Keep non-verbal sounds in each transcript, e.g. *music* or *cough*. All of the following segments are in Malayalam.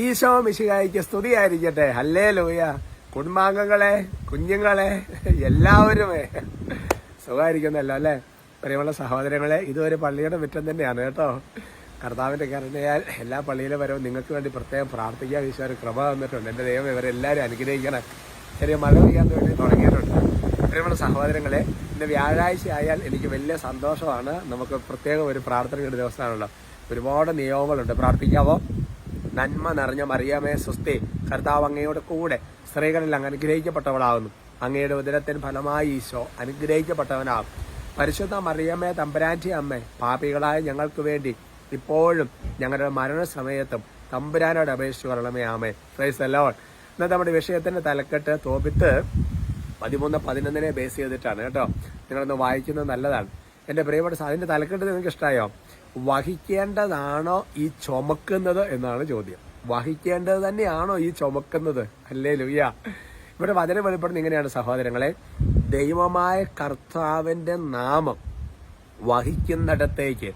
ഈശോ മിശിഹായിക്ക് സ്തുതിയായിരിക്കട്ടെ. ഹല്ലേ ലോയ കുടുംബാംഗങ്ങളെ കുഞ്ഞുങ്ങളെ എല്ലാവരുമേ. സുഖമായിരിക്കുന്നല്ലോ അല്ലേ? പ്രിയമുള്ള സഹോദരങ്ങളെ ഇതൊരു പള്ളിയുടെ മുറ്റം തന്നെയാണ് കേട്ടോ. കർത്താവിന്റെ കരുണയാൽ എല്ലാ പള്ളിയിലും വരവും നിങ്ങൾക്ക് വേണ്ടി പ്രത്യേകം പ്രാർത്ഥിക്കാൻ ഈശോ ഒരു കൃപ തന്നിട്ടുണ്ട്. എന്റെ ദൈവം ഇവരെല്ലാവരും അനുഗ്രഹിക്കണം. ചെറിയ മഴ പെയ്യാൻ വേണ്ടി തുടങ്ങിയിട്ടുണ്ട്. പ്രിയമുള്ള സഹോദരങ്ങളെ ഇന്ന് വ്യാഴാഴ്ച ആയാൽ എനിക്ക് വലിയ സന്തോഷമാണ്. നമുക്ക് പ്രത്യേകം ഒരു പ്രാർത്ഥനയുടെ ദിവസമാണല്ലോ. ഒരുപാട് നിയമങ്ങളുണ്ട് പ്രാർത്ഥിക്കാവോ? നന്മ നിറഞ്ഞ മറിയാമേ സ്വസ്തി. കർത്താവ് അങ്ങയുടെ കൂടെ സ്ത്രീകളിൽ അങ്ങ് അനുഗ്രഹിക്കപ്പെട്ടവളാകുന്നു. അങ്ങയുടെ ഉദരത്തിന് ഫലമായി ഈശോ അനുഗ്രഹിക്കപ്പെട്ടവനാകും. പരിശുദ്ധ മറിയമ്മേ തമ്പുരാന്റെ അമ്മേ പാപികളായ ഞങ്ങൾക്ക് വേണ്ടി ഇപ്പോഴും ഞങ്ങളുടെ മരണസമയത്തും തമ്പുരാനോട് അപേക്ഷിച്ചു കൊള്ളണമേ ആമേ പ്രൈസ് അലോൺ ഇന്നത്തെ നമ്മുടെ വിഷയത്തിന്റെ തലക്കെട്ട് തോപിത്ത് പതിമൂന്ന് പതിനൊന്നിനെ ബേസ് ചെയ്തിട്ടാണ് കേട്ടോ. നിങ്ങളൊന്ന് വായിക്കുന്നത് നല്ലതാണ്. എന്റെ പ്രിയപ്പെട്ട അതിന്റെ തലക്കെട്ട് നിങ്ങൾക്ക് ഇഷ്ടമായോ വഹിക്കേണ്ടതാണോ ഈ ചുമക്കുന്നത് എന്നാണ് ചോദ്യം. വഹിക്കേണ്ടത് തന്നെയാണോ ഈ ചുമക്കുന്നത്? അല്ലേ ലുയ്യ ഇവിടെ വചനം വെളിപ്പെടുന്ന ഇങ്ങനെയാണ് സഹോദരങ്ങളെ. ദൈവമായ കർത്താവിന്റെ നാമം വഹിക്കുന്നിടത്തേക്ക്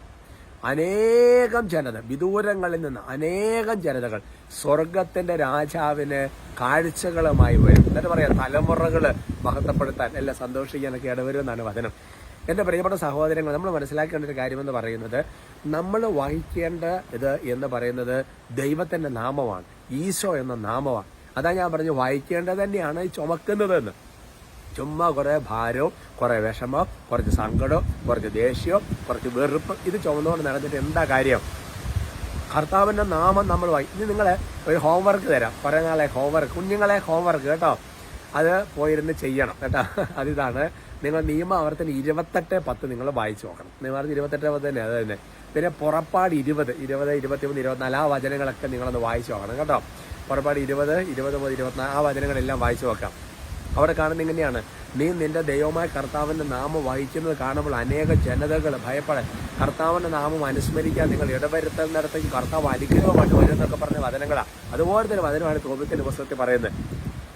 അനേകം ജനത വിദൂരങ്ങളിൽ നിന്ന് അനേകം ജനതകൾ സ്വർഗത്തിന്റെ രാജാവിന് കാഴ്ചകളുമായി വരും. എന്നിട്ട് പറയാം തലമുറകൾ മഹത്വപ്പെടുത്താൻ എല്ലാം സന്തോഷിക്കാനൊക്കെ ഇടവരുമെന്നാണ് വചനം. എന്റെ പ്രിയപ്പെട്ട സഹോദരങ്ങൾ നമ്മൾ മനസ്സിലാക്കേണ്ട ഒരു കാര്യമെന്ന് പറയുന്നത് നമ്മൾ വഹിക്കേണ്ട ഇത് എന്ന് പറയുന്നത് ദൈവത്തിന്റെ നാമമാണ് ഈശോ എന്ന നാമമാണ്. അതാ ഞാൻ പറഞ്ഞു വായിക്കേണ്ടത് തന്നെയാണ് ഈ ചുമക്കുന്നത് ചുമ്മാ കുറെ ഭാരവും കുറെ വിഷമം കുറച്ച് സങ്കടവും കുറച്ച് ദേഷ്യവും കുറച്ച് വെറുപ്പ് ഇത് ചുമന്നുകൊണ്ട് നടന്നിട്ട് എന്താ കാര്യം? കർത്താവിന്റെ നാമം നമ്മൾ വായി ഇനി നിങ്ങളെ ഒരു ഹോംവർക്ക് തരാം. കുറെ നാളെ ഹോംവർക്ക് കുഞ്ഞുങ്ങളെ ഹോംവർക്ക് കേട്ടോ. അത് പോയിരുന്ന് ചെയ്യണം കേട്ടോ. *laughs* അതിതാണ് നിങ്ങൾ നിയമാവർത്തനം ഇരുപത്തെട്ട് പത്ത് നിങ്ങൾ വായിച്ചു നോക്കണം. നിയമാവർത്തനം ഇരുപത്തെട്ട് പത്ത് തന്നെ അത് തന്നെ. പിന്നെ പുറപ്പാട് ഇരുപത് ഇരുപത് ഇരുപത്തിമൂന്ന് ഇരുപത്തിനാല് ആ വചനങ്ങളൊക്കെ നിങ്ങളൊന്ന് വായിച്ചു നോക്കണം കേട്ടോ. പുറപ്പാട് ഇരുപത് ഇരുപത് മുതൽ ഇരുപത്തിനാല് ആ വചനങ്ങളെല്ലാം വായിച്ചു നോക്കാം. അവിടെ കാണുന്ന ഇങ്ങനെയാണ്. നീ നിന്റെ ദൈവമായ കർത്താവിന്റെ നാമം വഹിക്കുന്നത് കാണുമ്പോൾ അനേക ജനതകൾ ഭയപ്പെടാൻ കർത്താവിന്റെ നാമം അനുസ്മരിക്കാൻ നിങ്ങൾ ഇടവരുത്തുന്നിടത്തേക്ക് കർത്താവ് അനുഗ്രഹമായിട്ട് വരുന്നൊക്കെ പറഞ്ഞ വചനങ്ങളാണ് അതുപോലെ തന്നെ വചനമാണ് തോപത്തിന്റെ പുസ്തകത്തിൽ പറയുന്നത്.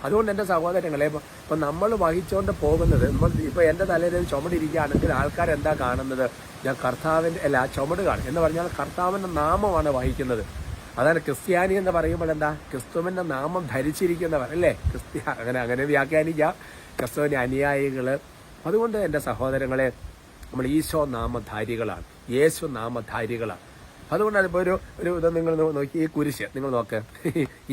അതുകൊണ്ട് എന്റെ സഹോദരങ്ങളെ ഇപ്പോൾ ഇപ്പം നമ്മൾ വഹിച്ചുകൊണ്ട് പോകുന്നത് നമ്മൾ ഇപ്പോൾ എന്റെ തലയിൽ ചുമടിരിക്കുകയാണെങ്കിൽ ആൾക്കാർ എന്താ കാണുന്നത്? ഞാൻ കർത്താവിന്റെ അല്ല ചുമട് കാണും എന്ന് പറഞ്ഞാൽ കർത്താവിന്റെ നാമമാണ് വഹിക്കുന്നത്. അതാണ് ക്രിസ്ത്യാനി എന്ന് പറയുമ്പോൾ എന്താ? ക്രിസ്തുവിന്റെ നാമം ധരിച്ചിരിക്കുന്നവർ അല്ലേ? ക്രിസ്ത്യ അങ്ങനെ അങ്ങനെ വ്യാഖ്യാനിക്കാം. ക്രിസ്തുവിന്റെ അനുയായികൾ അതുകൊണ്ട് എന്റെ സഹോദരങ്ങളെ നമ്മൾ ഈശോ നാമധാരികളാണ്. യേശു നാമധാരികളാണ്. അതുകൊണ്ടാണ് ഇപ്പോൾ ഒരു ഒരു ഇത് നിങ്ങൾ നോക്കി ഈ കുരിശ് നിങ്ങൾ നോക്ക്.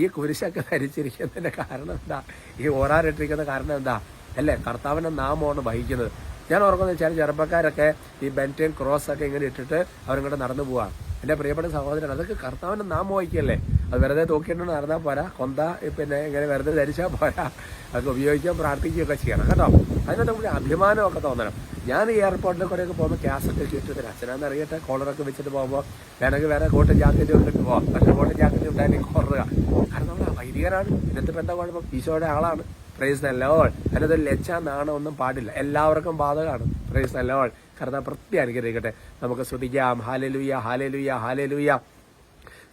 ഈ കുരിശൊക്കെ ധരിച്ചിരിക്കുന്നതിന്റെ കാരണം എന്താ? ഈ ഓരാറിട്ടിരിക്കുന്ന കാരണം എന്താ? അല്ലേ? കർത്താവിന്റെ നാമമാണ് വഹിക്കുന്നത്. ഞാൻ ഓർക്കുന്നത് വെച്ചാൽ ചെറുപ്പക്കാരൊക്കെ ഈ ബെന്റേൻ ക്രോസ് ഒക്കെ ഇങ്ങനെ ഇട്ടിട്ട് അവരിങ്ങോട്ട് നടന്നു പോവാ. എന്റെ പ്രിയപ്പെട്ട സഹോദരൻ അതൊക്കെ കർത്താവിന്റെ നാമം വഹിക്കല്ലേ? അത് വെറുതെ തൂക്കിയിട്ട് നടന്നാൽ പോരാ. കൊന്ത പിന്നെ ഇങ്ങനെ വെറുതെ ധരിച്ചാൽ പോരാ. അതൊക്കെ ഉപയോഗിക്കാൻ പ്രാർത്ഥിക്കുകയൊക്കെ ചെയ്യണം. കേട്ടോ? അതിനകത്ത് കൂടി അഭിമാനമൊക്കെ തോന്നണം. ഞാൻ ഈ എയർപോർട്ടിൽ കൂടെയൊക്കെ പോകുമ്പോൾ ക്യാസറ്റ് ഇട്ടിട്ട് അച്ഛനാന്ന് അറിയട്ടെ? കോളറൊക്കെ വെച്ചിട്ട് പോകുമ്പോൾ വേണമെങ്കിൽ വേറെ കോട്ടും ജാക്കറ്റും ഒക്കെ ഇട്ട് പോകാം പക്ഷേ കോട്ടും ജാക്കറ്റ് ഉണ്ടായാലും കുററുക കാരണം നമ്മൾ വൈദികരാണ് ഇപ്പം എന്താ കുഴപ്പം ഈശോയുടെ ആളാണ്. പ്രൈസ് നല്ലോൾ അതിനകത്ത് ലച്ച നാണമൊന്നും പാടില്ല. എല്ലാവർക്കും ബാധകമാണ്. പ്രൈസ് നല്ലോൾ കർത്താവ് പ്രത്യേകം അനുഗ്രഹിക്കട്ടെ. നമുക്ക് ശ്രുതിക്കാം ഹാലലുയ്യ ഹാലലുയ്യ ഹാലലുയ്യ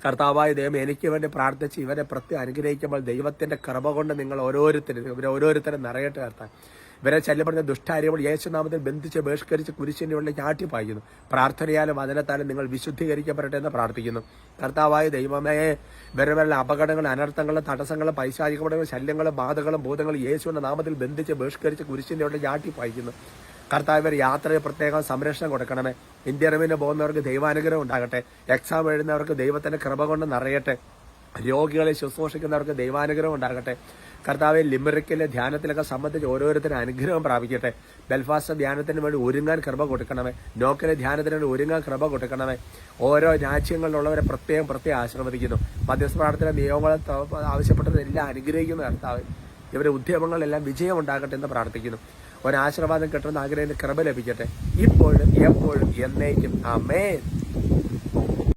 കർത്താവായ ദൈവം എനിക്ക് വേണ്ടി പ്രാർത്ഥിച്ച് ഇവരെ പ്രത്യേകം അനുഗ്രഹിക്കുമ്പോൾ ദൈവത്തിന്റെ കൃപ കൊണ്ട് നിങ്ങൾ ഓരോരുത്തരും ഇവരെ ഓരോരുത്തരും നിറയട്ടെ കർത്താൻ ഇവരെ ശല്യപ്പെടുന്ന ദുഷ്ടാര്യങ്ങൾ യേശുനാമത്തിൽ ബന്ധിച്ച് ബഹിഷ്കരിച്ച് കുരിശിന്റെ ഉള്ളിൽ ചാട്ടി പായിക്കുന്നു പ്രാർത്ഥനയാലും വചനത്താലും നിങ്ങൾ വിശുദ്ധീകരിക്കപ്പെടട്ടെ എന്ന് പ്രാർത്ഥിക്കുന്നു. കർത്താവായ ദൈവമേ ഇവരവരുടെ അപകടങ്ങൾ അനർത്ഥങ്ങൾ തടസ്സങ്ങൾ പൈശാചികപടങ്ങൾ ശല്യങ്ങളും ബാധകളും ഭൂതങ്ങളും യേശുവിന്റെ നാമത്തിൽ ബന്ധിച്ച് ബഹിഷ്കരിച്ച് കുരിശിന്റെ ഉള്ളിൽ ചാട്ടി പായിക്കുന്നു കർത്താവ് ഇവർ യാത്രയിൽ പ്രത്യേകം സംരക്ഷണം കൊടുക്കണമേ. ഇന്റർവ്യൂവിന് പോകുന്നവർക്ക് ദൈവാനുഗ്രഹം ഉണ്ടാകട്ടെ. എക്സാം എഴുതുന്നവർക്ക് ദൈവത്തിന്റെ കൃപ കൊണ്ട് നിറയട്ടെ. രോഗികളെ ശുശ്രൂഷിക്കുന്നവർക്ക് ദൈവാനുഗ്രഹം ഉണ്ടാകട്ടെ. കർത്താവെ ലിമറിക്കിലെ ധ്യാനത്തിലൊക്കെ സംബന്ധിച്ച് ഓരോരുത്തരും അനുഗ്രഹം പ്രാപിക്കട്ടെ. ബെൽഫാസ്റ്റ് ധ്യാനത്തിന് വേണ്ടി ഒരുങ്ങാൻ കൃപ കൊടുക്കണമേ. നോക്കിലെ ധ്യാനത്തിന് വേണ്ടി ഒരുങ്ങാൻ കൃപ കൊടുക്കണമേ. ഓരോ രാജ്യങ്ങളിലുള്ളവരെ പ്രത്യേകം പ്രത്യേകം ആശ്രവദിക്കുന്നു മധ്യസ്ഥ പ്രാർത്ഥന നിയമങ്ങളെ ത- ആവശ്യപ്പെട്ടതെല്ലാം അനുഗ്രഹിക്കുന്ന കർത്താവ്. ഇവരുടെ ഉദ്യമങ്ങളെല്ലാം വിജയം ഉണ്ടാകട്ടെ എന്ന് പ്രാർത്ഥിക്കുന്നു. ഒരാശീർവാദം കിട്ടുന്ന ആഗ്രഹത്തിന് കൃപ ലഭിക്കട്ടെ. ഇപ്പോഴും എപ്പോഴും എന്നേക്കും. അമേൻ